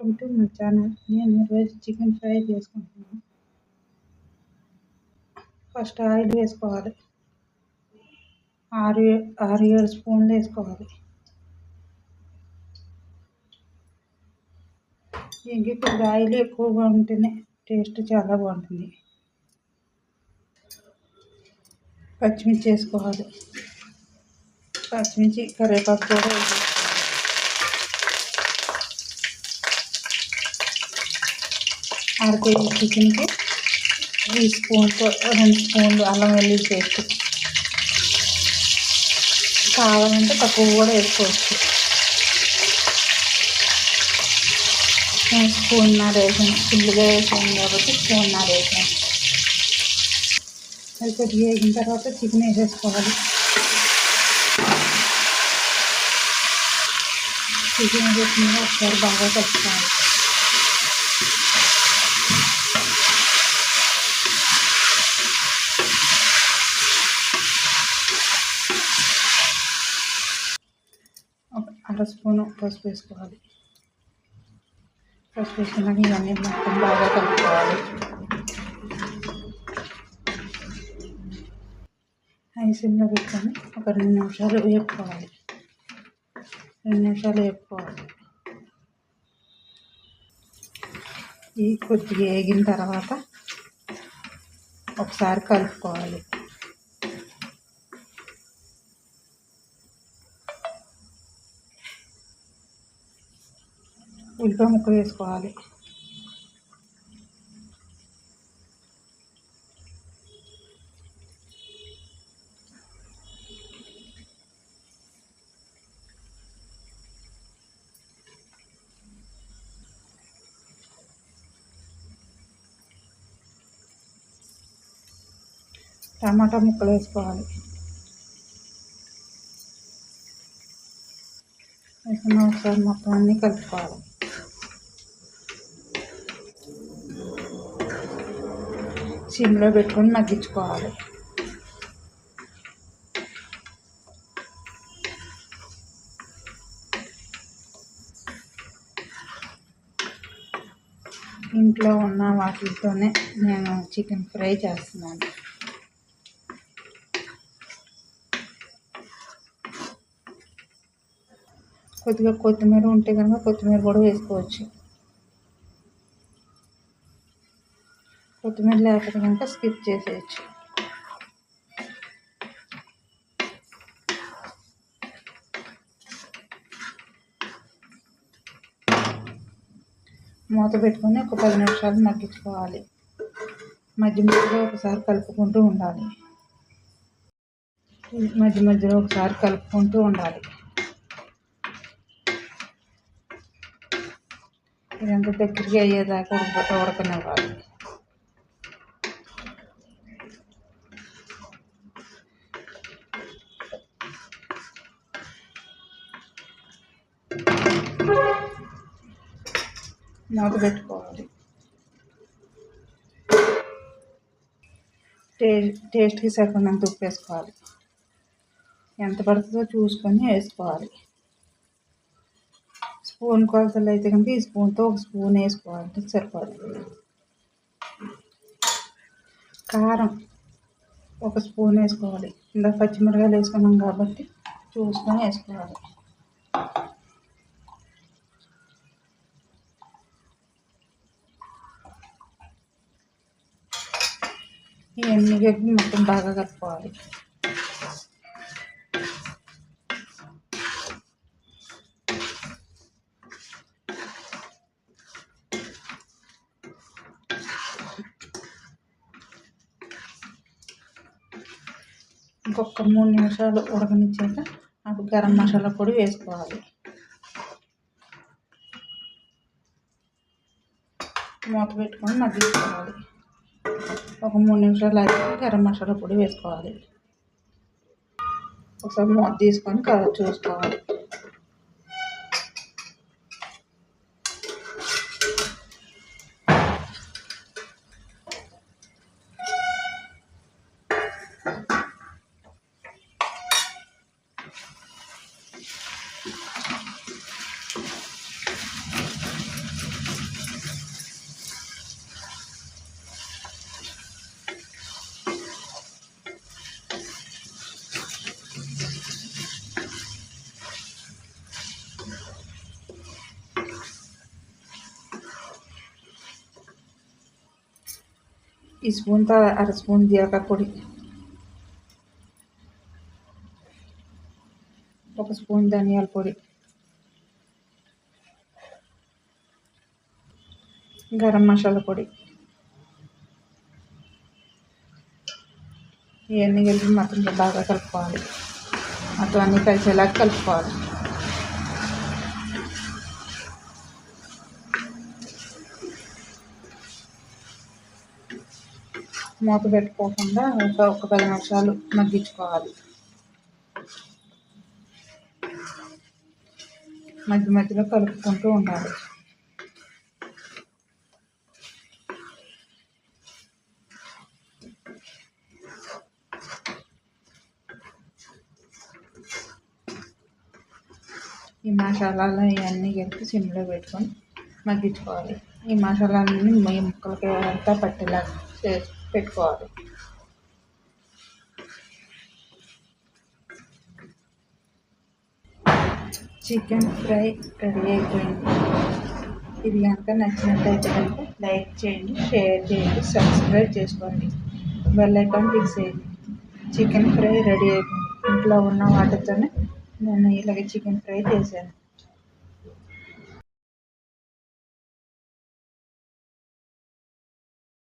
Welcome to my channel నేను ఈరోజు chicken fry చేసుకుంటున్నాను ఫస్ట్ ఆయిల్ వేసుకోవాలి ఆరు ఆరు ఏడు స్పూన్లు వేసుకోవాలి దీనికి కొద్దిగా ఆయిల్ ఎక్కువగా ఉంటేనే టేస్ట్ చాలా బాగుంటుంది పచ్చిమిర్చి వేసుకోవాలి పచ్చిమిర్చి కరివేపాకు కూడా వేసుకోవాలి అర చికెన్కి ఈ స్పూన్తో రెండు స్పూన్లు అల్లం వెళ్ళి పేస్ట్. కావాలంటే తక్కువ కూడా వేసుకోవచ్చు. స్పూన్ నా వేసాను. ఫుల్గా వేసాను కాబట్టి స్పూన్నర వేసాను. అది కొద్దిగా తర్వాత చికెన్ వేసేసుకోవాలి. చికెన్ వేసిన ఒకసారి బాగా కలుపుకోవాలి. ఒక అర స్పూను పసుపు వేసుకోవాలి పసుపు వేసుకున్నాక ఇవన్నీ మొత్తం బాగా కలుపుకోవాలి ఐదు సిమ్లో పెట్టుకొని ఒక రెండు నిమిషాలు వేపుకోవాలి రెండు నిమిషాలు వేపుకోవాలి ఈ కొద్దిగా వేగిన తర్వాత ఒకసారి కలుపుకోవాలి ఉల్లిపాయ ముక్కలు వేసుకోవాలి. టమాటా ముక్కలు వేసుకోవాలి. వేసుకున్న ఒకసారి మొత్తం అన్నీ కలుపుకోవాలి. సిమ్లో పెట్టుకొని మగ్గించుకోవాలి ఇంట్లో ఉన్న వాటితోనే నేను చికెన్ ఫ్రై చేస్తున్నాను. కొద్దిగా కొత్తిమీర ఉంటే కనుక కొత్తిమీర కూడా వేసుకోవచ్చు. కొత్తిమీర లేకపోతే కనుక స్కిప్ చేసేయచ్చు. మూత పెట్టుకొని ఒక పది నిమిషాలు మగ్గించుకోవాలి. మధ్య మధ్యలో ఒకసారి కలుపుకుంటూ ఉండాలి. మధ్య మధ్యలో ఒకసారి కలుపుకుంటూ ఉండాలి. ఇదంతా దగ్గరికి అయ్యేదాకా ఉడక ఉడకనివ్వాలి. మూత పెట్టుకోవాలి. టే టేస్ట్కి సరిపడినంత ఉప్పు వేసుకోవాలి. ఎంత పడుతుందో చూసుకొని వేసుకోవాలి. స్పూన్ కొలతలు అయితే కనుక ఈ స్పూన్తో ఒక స్పూన్ వేసుకోవాలి సరిపోతుంది. కారం ఒక స్పూన్ వేసుకోవాలి. ఇందాక పచ్చిమిరకాయలు వేసుకున్నాం కాబట్టి చూసుకొని వేసుకోవాలి. ఇవన్నీ కలిపి మొత్తం బాగా కలుపుకోవాలి. ఇంకొక మూడు నిమిషాలు ఉడకనిచ్చాక అప్పుడు గరం మసాలా పొడి వేసుకోవాలి. మూత పెట్టుకొని మగ్గించుకోవాలి ఒక మూడు నిమిషాలు అయితే గరం మసాలా పొడి వేసుకోవాలి. ఒకసారి మూత తీసుకొని చూసుకోవాలి. ఈ స్పూన్తో అర స్పూన్ జీలకర్ర పొడి ఒక స్పూన్ ధనియాల పొడి గరం మసాలా పొడి ఇవన్నీ కలిపి మొత్తం బాగా కలుపుకోవాలి మొత్తం అన్నీ కలిసేలాగా కలుపుకోవాలి మూత పెట్టుకోకుండా ఒక ఒక పది నిమిషాలు మగ్గించుకోవాలి. మధ్య మధ్యలో కలుపుకుంటూ ఉండాలి. ఈ మసాలాలు ఇవన్నీ కలిపి సిమ్లో పెట్టుకొని మగ్గించుకోవాలి. ఈ మసాలాలన్నీ ఈ ముక్కలకి అంతా పట్టేలాగా చేసి పెట్టుకోవాలి. చికెన్ ఫ్రై రెడీ అయిపోయింది. ఇది కనుక నచ్చినట్లయితే కనుక లైక్ చేయండి షేర్ చేయండి సబ్స్క్రైబ్ చేసుకోండి. బెల్ ఐకాన్ ఫిక్స్ చేయండి. చికెన్ ఫ్రై రెడీ అయిపోయింది. ఇంట్లో ఉన్న వాటితోనే నేను ఇలాగే చికెన్ ఫ్రై చేశాను.